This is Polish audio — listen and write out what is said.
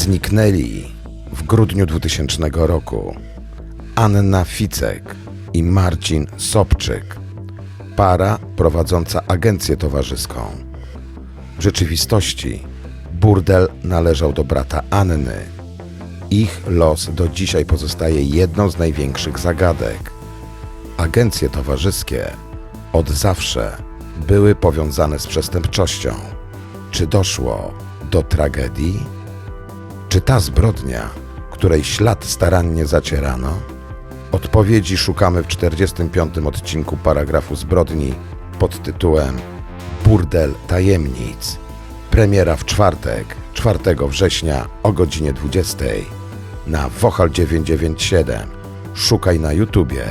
Zniknęli w grudniu 2000 roku Anna Ficek i Marcin Sobczyk, para prowadząca agencję towarzyską. W rzeczywistości burdel należał do brata Anny. Ich los do dzisiaj pozostaje jedną z największych zagadek. Agencje towarzyskie od zawsze były powiązane z przestępczością. Czy doszło do tragedii? Czy ta zbrodnia, której ślad starannie zacierano? Odpowiedzi szukamy w 45. odcinku paragrafu zbrodni pod tytułem Burdel tajemnic. Premiera w czwartek, 4 września o godzinie 20 na Wochal 997. Szukaj na YouTubie.